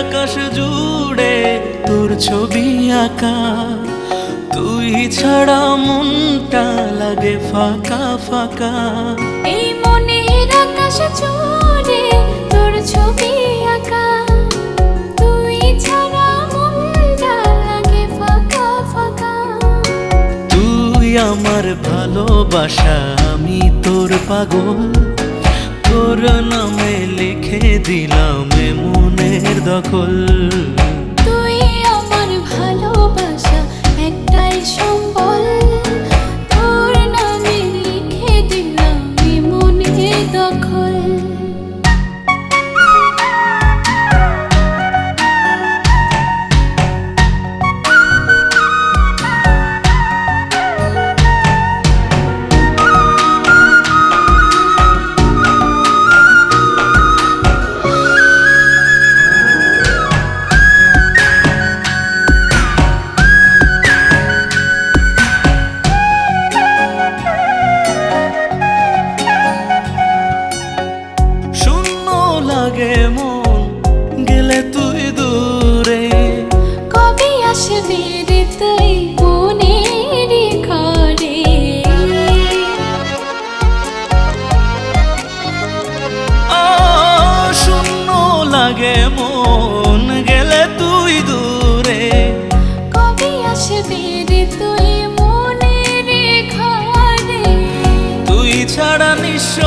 আকাশ জুড়ে তোর ছবি আঁকা। তুই ছাড়া মনটা লাগে ফাঁকা ফাঁকা। এই মনের আকাশ জুড়ে তোর ছবি আঁকা। তুই ছাড়া মনটা লাগে ফাঁকা ফাঁকা। তুই আমার ভালোবাসা আমি তোর পাগল। তোর নামে লিখে দিলাম মনের দখল। ছাড়া নিঃস্ব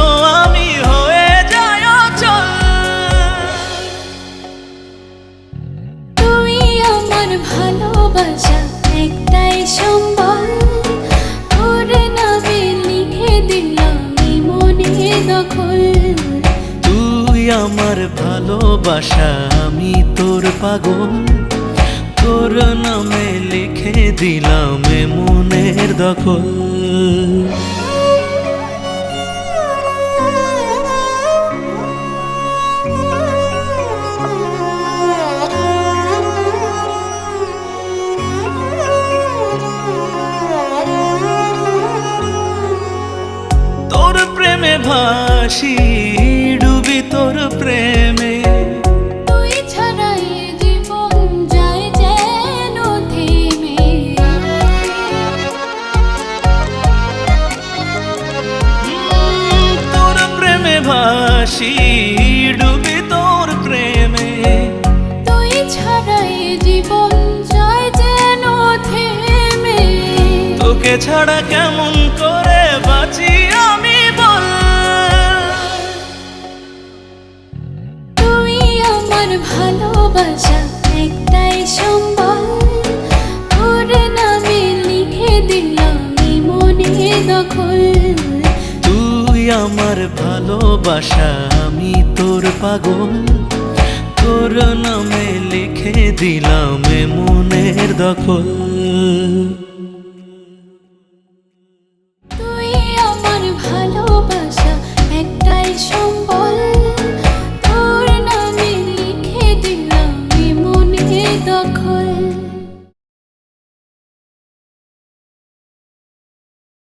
আমি হয়ে যায় অচল। তুই আমার ভালোবাসা একটাই সম্বল। তোর নামে লিখে দিলাম মনে দখল। তুই আমার ভালোবাসা আমি তোর পাগল। তোর নামে লিখে দিলাম মনের দখল। ভাসি ডুবি তোর প্রেমে। তুই ছাড়া এ জীবন যায় যেন থেমে। তোর প্রেমে ভাসি ডুবি তোর প্রেমে। তুই জীবন যায় যেন থেমে। তোকে ছাড়া কেমন লিখে দিলাম তুই আমার ভালোবাসা আমি তোর পাগল। তোর নামে লিখে দিলাম মনের দখল। তুই আমার ভালোবাসা একটাই সম্বল। I'm clothes.